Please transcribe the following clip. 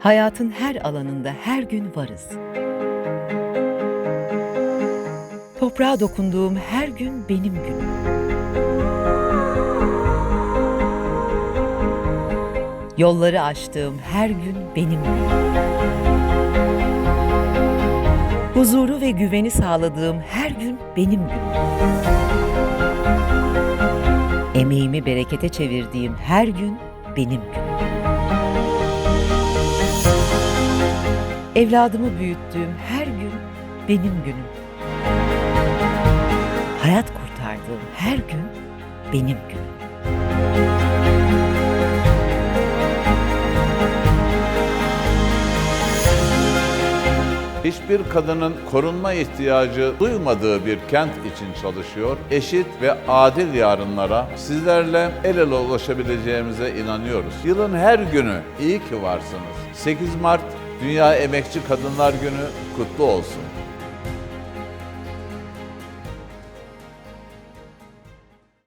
Hayatın her alanında her gün varız. Toprağa dokunduğum her gün benim günüm. Yolları aştığım her gün benim günüm. Huzuru ve güveni sağladığım her gün benim günüm. Emeğimi berekete çevirdiğim her gün benim günüm. Evladımı büyüttüğüm her gün benim günüm. Hayat kurtardığım her gün benim günüm. Hiçbir kadının korunma ihtiyacı duymadığı bir kent için çalışıyor. Eşit ve adil yarınlara sizlerle el ele ulaşabileceğimize inanıyoruz. Yılın her günü iyi ki varsınız. 8 Mart Dünya Emekçi Kadınlar Günü kutlu olsun.